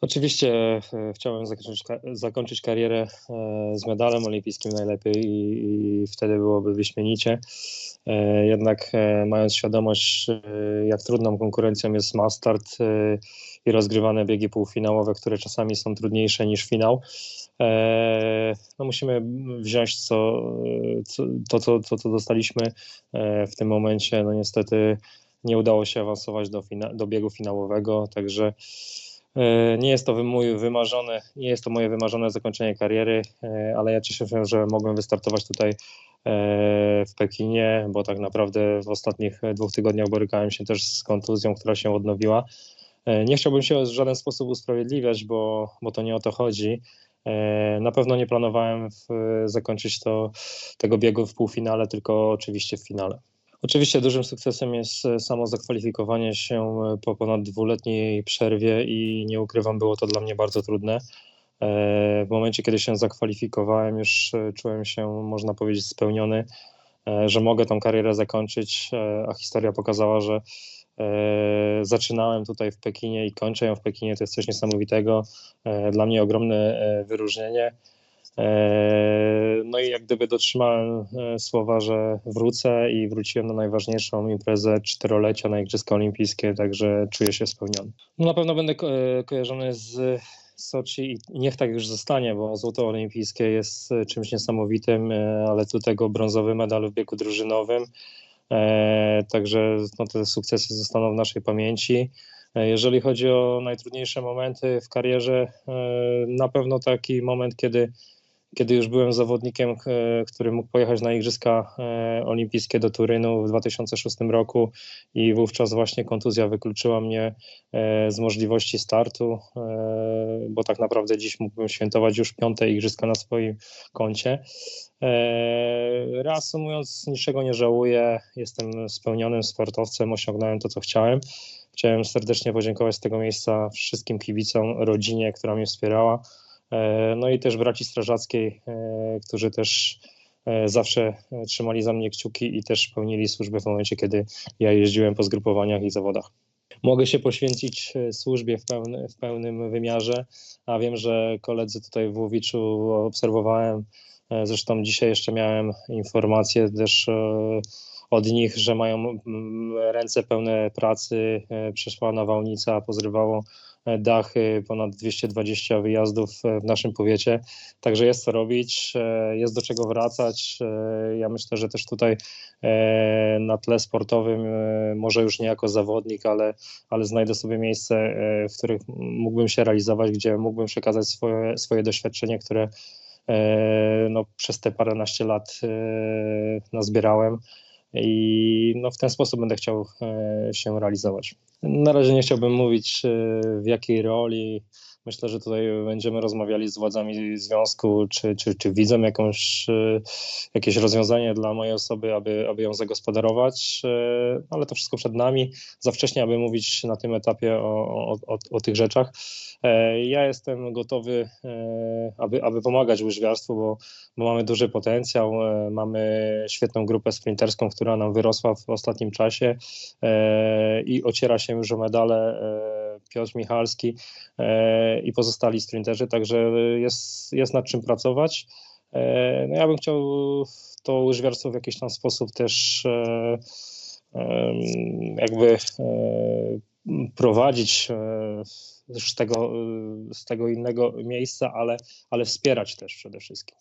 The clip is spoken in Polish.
Oczywiście e, chciałem zakończyć, zakończyć karierę e, z medalem olimpijskim najlepiej i, i wtedy byłoby wyśmienicie. E, Jednak mając świadomość, jak trudną konkurencją jest mastart i rozgrywane biegi półfinałowe, które czasami są trudniejsze niż finał, no musimy wziąć co, to, co, co dostaliśmy w tym momencie. No niestety nie udało się awansować do, fina- do biegu finałowego, także Nie jest to mój wymarzony, nie jest to moje wymarzone zakończenie kariery, e, ale ja cieszę się, że mogłem wystartować tutaj e, w Pekinie, bo tak naprawdę w ostatnich e, dwóch tygodniach borykałem się też z kontuzją, która się odnowiła. E, Nie chciałbym się w żaden sposób usprawiedliwiać, bo, bo to nie o to chodzi. E, Na pewno nie planowałem w, zakończyć to, tego biegu w półfinale, tylko oczywiście w finale. Oczywiście dużym sukcesem jest e, samo zakwalifikowanie się e, po ponad dwuletniej przerwie i nie ukrywam, było to dla mnie bardzo trudne. E, W momencie, kiedy się zakwalifikowałem, już czułem się, można powiedzieć, spełniony, że mogę tą karierę zakończyć, a historia pokazała, że zaczynałem tutaj w Pekinie i kończę ją w Pekinie. To jest coś niesamowitego. Dla mnie ogromne wyróżnienie. E, No i jak gdyby dotrzymałem e, słowa, że wrócę i wróciłem na najważniejszą imprezę czterolecia na Igrzyska Olimpijskie, także czuję się spełniony. No na pewno będę e, kojarzony z Soczi i niech tak już zostanie, bo złoto olimpijskie jest czymś niesamowitym, ale tu tego brązowy medal w biegu drużynowym. Także no, te sukcesy zostaną w naszej pamięci. Jeżeli chodzi o najtrudniejsze momenty w karierze, na pewno taki moment, kiedy kiedy już byłem zawodnikiem, który mógł pojechać na Igrzyska e, Olimpijskie do Turynu w 2006 roku i wówczas właśnie kontuzja wykluczyła mnie e, z możliwości startu, e, bo tak naprawdę dziś mógłbym świętować już piąte Igrzyska na swoim koncie. Reasumując, niczego nie żałuję, jestem spełnionym sportowcem, osiągnąłem to, co chciałem. Chciałem serdecznie podziękować z tego miejsca wszystkim kibicom, rodzinie, która mnie wspierała. E, No i też braci strażackiej, e, którzy też e, zawsze trzymali za mnie kciuki i też pełnili służbę w momencie, kiedy ja jeździłem po zgrupowaniach i zawodach. Mogę się poświęcić służbie w, pełny, w pełnym wymiarze, a wiem, że koledzy tutaj w Łowiczu obserwowałem, zresztą dzisiaj jeszcze miałem informacje też od nich, że mają mm, ręce pełne pracy, e, przeszła nawałnica, pozrywało e, dachy, ponad 220 wyjazdów e, w naszym powiecie. Także jest co robić, jest do czego wracać. Ja myślę, że też tutaj na tle sportowym, może już nie jako zawodnik, ale, ale znajdę sobie miejsce, w których mógłbym się realizować, gdzie mógłbym przekazać swoje, swoje doświadczenie, które no, przez te paręnaście lat nazbierałem. I no, w ten sposób będę chciał e, się realizować. Na razie nie chciałbym mówić e, w jakiej roli. Myślę, że tutaj będziemy rozmawiali z władzami związku, czy, czy, czy widzą jakąś, e, jakieś rozwiązanie dla mojej osoby, aby, aby ją zagospodarować, e, ale to wszystko przed nami. Za wcześnie, aby mówić na tym etapie o, o, o, o tych rzeczach. E, Ja jestem gotowy, e, aby, aby pomagać łyżwiarstwu, bo, bo mamy duży potencjał, e, mamy świetną grupę sprinterską, która nam wyrosła w ostatnim czasie i ociera się już o medale Piotr Michalski e, i pozostali sprinterzy, także jest, jest nad czym pracować. E, No ja bym chciał to łyżwiarstwo w jakiś tam sposób też e, jakby prowadzić z tego, z tego innego miejsca, ale, ale wspierać też przede wszystkim.